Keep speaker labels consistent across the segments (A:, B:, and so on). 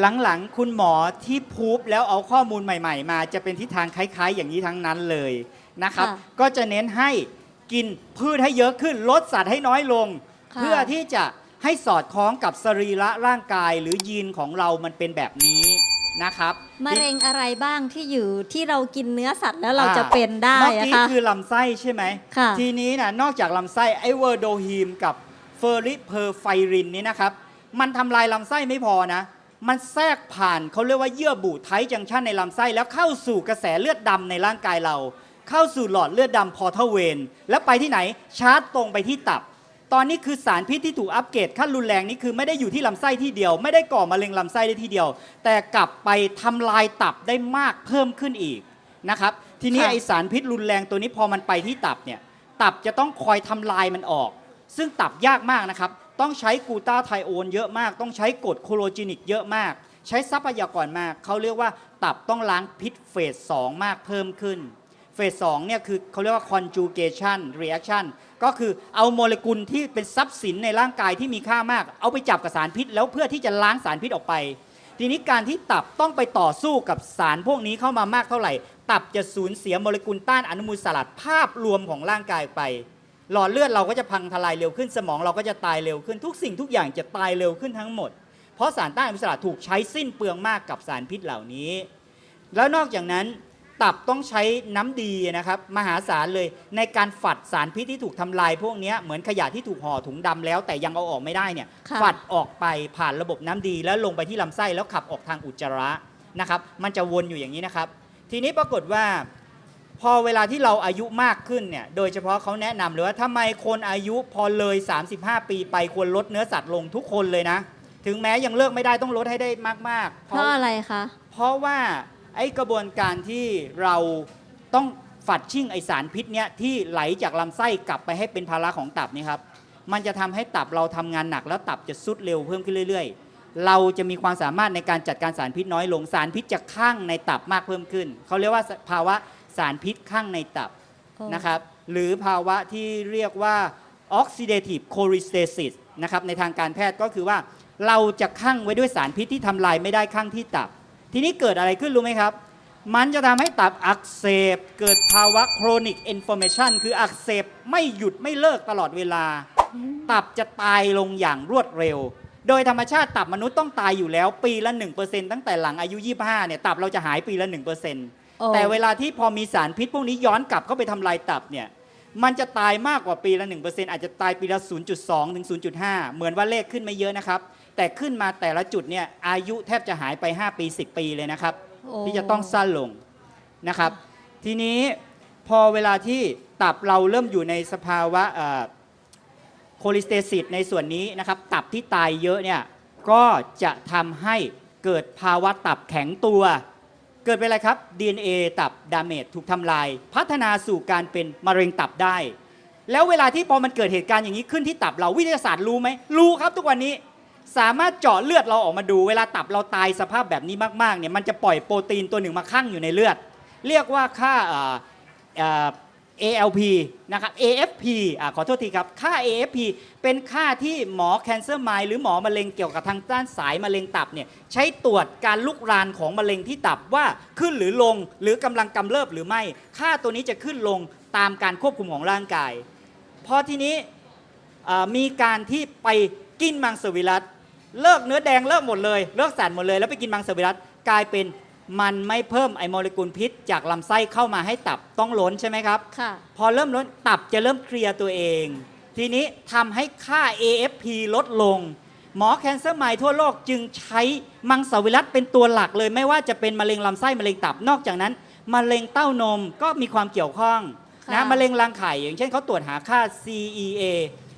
A: หลังๆ คุณหมอที่พูบแล้วเอาข้อมูลใหม่ ๆ มาจะเป็นทิศทางคล้าย ๆ อย่างนี้ทั้งนั้นเลยนะครับ
B: ค่ะ
A: ก็จะเน้นให้กินพืชให้เยอะขึ้นลดสัตว์ให้น้อยลง
B: ค่ะ
A: เพื่อที่จะให้สอดคล้องกับสรีระร่างกายหรือยีนของเรามันเป็นแบบนี้นะครับ
B: มะเร็งอะไรบ้างที่อยู่ที่เรากินเนื้อสัตว์แล้วเรา
A: อ่
B: จะเป็นได้
A: เมื่อ
B: อะ
A: กี้
B: คะ
A: คือลำไส้ใช่ไหม
B: ค่ะ
A: ทีนี้นะนอกจากลำไส้ไอเวอร์โดฮีมกับเฟอริเพอร์ไฟรินนี่นะครับ มันทำลายลำไส้ไม่พอนะ มันแทรกผ่านเขาเรียกว่าเยื่อบุไทจังชันในลำไส้ แล้วเข้าสู่กระแสเลือดดำในร่างกายเรา เข้าสู่หลอดเลือดดำพอเทเวน แล้วไปที่ไหนชาร์จตรงไปที่ตับ ตอนนี้คือสารพิษที่ถูกอัปเกรดขั้นรุนแรงนี่คือไม่ได้อยู่ที่ลำไส้ที่เดียว ไม่ได้ก่อมะเร็งลำไส้ได้ที่เดียว แต่กลับไปทำลายตับได้มากเพิ่มขึ้นอีกนะครับทีนี้
B: ค่ะ
A: ไอสารพิษรุนแรงตัวนี้พอมันไปที่ตับเนี่ยตับจะต้องคอยทำลายมันออก ซึ่งตับยากมากนะครับ ต้องใช้กูต้าไทโอนเยอะมาก ต้องใช้กรดโคโลจินิกเยอะมาก ใช้ทรัพยากรมาก เขาเรียกว่าตับต้องล้างพิษเฟส2มากเพิ่มขึ้น เฟส2เนี่ยคือเขาเรียกว่า conjugation reaction ก็คือเอาโมเลกุลที่เป็นทรัพย์สินในร่างกายที่มีค่ามาก เอาไปจับกับสารพิษ แล้วเพื่อที่จะล้างสารพิษออกไป ทีนี้การที่ตับต้องไปต่อสู้กับสารพวกนี้เข้ามามากเท่าไหร่ ตับจะสูญเสียโมเลกุลต้านอนุมูลอิสลัดภาพรวมของร่างกายไป หลอดเลือดเราก็จะพังทลายเร็วขึ้นสมองเราก็จะตายเร็วขึ้นทุกสิ่งทุกอย่างจะตายเร็วขึ้นทั้งหมด เพราะสารต้านอนุมูลอิสระถูกใช้สิ้นเปลืองมากกับสารพิษเหล่านี้ แล้วนอกจากนั้นตับต้องใช้น้ำดีนะครับมหาศาลเลยในการฝัดสารพิษที่ถูกทำลายพวกเนี้ยเหมือนขยะที่ถูกห่อถุงดำแล้ว แต่ยังเอาออกไม่ได้เนี่ย
B: ค่ะ
A: ฝัดออกไปผ่านระบบน้ำดี แล้วลงไปที่ลำไส้แล้วขับออกทางอุจจาระนะครับมันจะวนอยู่อย่างนี้นะครับ ทีนี้ปรากฏว่า พอเวลาที่เราอายุมากขึ้นเนี่ย โดยเฉพาะเขาแนะนำเลยว่าทำไมคนอายุพอเลย 35 ปีไปควรลดเนื้อสัตว์ลงทุกคนเลยนะ ถึงแม้ยังเลิกไม่ได้ต้องลดให้ได้มากๆ
B: เพราะอะไรคะ
A: เพราะว่าไอ้กระบวนการที่เราต้องฝัดชิ่งไอสารพิษเนี่ยที่ไหลจากลำไส้กลับไปให้เป็นภาระของตับนี่ครับ มันจะทำให้ตับเราทำงานหนักแล้วตับจะสุดเร็วเพิ่มขึ้นเรื่อย ๆ เราจะมีความสามารถในการจัดการสารพิษน้อยลงสารพิษจะข้างในตับมากเพิ่มขึ้น เขาเรียกว่าภาวะ สารพิษข้างในตับ
B: โอ้
A: นะครับหรือภาวะที่เรียกว่า oxidative cholestasis นะครับในทางการแพทย์ก็คือว่าเราจะข้างไว้ด้วยสารพิษที่ทำลายไม่ได้ข้างที่ตับ ทีนี้เกิดอะไรขึ้นรู้ไหมครับ มันจะทำให้ตับอักเสบ เกิดภาวะ chronic inflammation คืออักเสบไม่หยุดไม่เลิกตลอดเวลา ตับจะตายลงอย่างรวดเร็ว โดยธรรมชาติตับมนุษย์ต้องตายอยู่แล้ว ปีละ 1%ตั้งแต่หลังอายุ 25เนี่ยตับเราจะหายปีละ 1%
B: โอ้
A: แต่เวลาที่พอมีสารพิษพวกนี้ย้อนกลับเข้าไปทำลายตับเนี่ย มันจะตายมากกว่าปีละ 1%อาจจะตายปีละ 0.2 ถึง 0.5 เหมือนว่าเลขขึ้นไม่เยอะนะครับ แต่ขึ้นมาแต่ละจุดเนี่ยอายุแทบจะหายไป 5 ปี 10 ปีเลยนะครับ
B: โอ้
A: ที่จะต้องสั้นลงนะครับ ทีนี้พอเวลาที่ตับเราเริ่มอยู่ในสภาวะโคลิสเตซิสในส่วนนี้นะครับ ตับที่ตายเยอะเนี่ยก็จะทำให้เกิดภาวะตับแข็งตัว เกิดเป็นอะไรครับ DNA ตับดาเมจถูกทำลาย พัฒนาสู่การเป็นมะเร็งตับได้ แล้วเวลาที่พอมันเกิดเหตุการณ์อย่างนี้ขึ้นที่ตับเราวิทยาศาสตร์รู้ไหมรู้ครับ ทุกวันนี้สามารถเจาะเลือดเราออกมาดู เวลาตับเราตายสภาพแบบนี้มากๆเนี่ยมันจะปล่อยโปรตีนตัวหนึ่งมาคั่งอยู่ในเลือด เรียกว่าค่า ALP นะครับ AFP อะขอโทษทีครับ ค่า AFP เป็นค่าที่หมอ cancer mind หรือหมอมะเร็งเกี่ยวกับทางด้านสายมะเร็งตับเนี่ยใช้ตรวจการลุกรานของมะเร็งที่ตับว่าขึ้นหรือลงหรือกำลังกำเริบหรือไม่ ค่าตัวนี้จะขึ้นลงตามการควบคุมของร่างกาย พอทีนี้มีการที่ไปกินมังสวิรัตเลิกเนื้อแดงเลิกหมดเลย เลิกสารหมดเลย แล้วไปกินมังสวิรัตกลายเป็น มันไม่เพิ่มไอโมเลกุลพิษ จากลำไส้เข้ามาให้ตับต้องล้นใช่ไหมครับ
B: ค่ะ
A: พอเริ่มลดตับจะเริ่มเคลียร์ตัวเอง ทีนี้ทำให้ค่า AFP ลดลง หมอแคนเซอร์ใหม่ทั่วโลกจึงใช้มังสวิรัตเป็นตัวหลักเลย ไม่ว่าจะเป็นมะเร็งลำไส้มะเร็งตับนอกจากนั้นมะเร็งเต้านมก็มีความเกี่ยวข้องนะ
B: ค่ะ
A: มะเร็งรังไข่อย่างเช่นเขาตรวจหาค่า CEA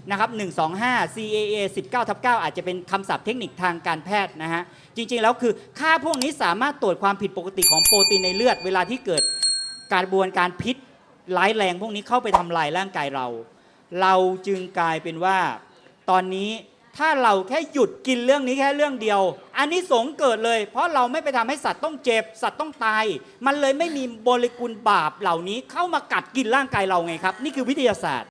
A: นะครับ125 CAA 19ทับ9อาจจะเป็นคำศัพท์เทคนิคทางการแพทย์นะฮะ จริงๆ แล้วคือค่าพวกนี้สามารถตรวจความผิดปกติของโปรตีนในเลือด เวลาที่เกิดการบวนการพิษร้ายแรงพวกนี้เข้าไปทำลายร่างกายเรา เราจึงกลายเป็นว่า ตอนนี้ถ้าเราแค่หยุดกินเรื่องนี้แค่เรื่องเดียว อันนี้สงเกิดเลย เพราะเราไม่ไปทำให้สัตว์ต้องเจ็บ สัตว์ต้องตาย มันเลยไม่มีโมเลกุลบาปเหล่านี้เข้ามากัดกินร่างกายเราไงครับ นี่คือวิทยาศาสตร์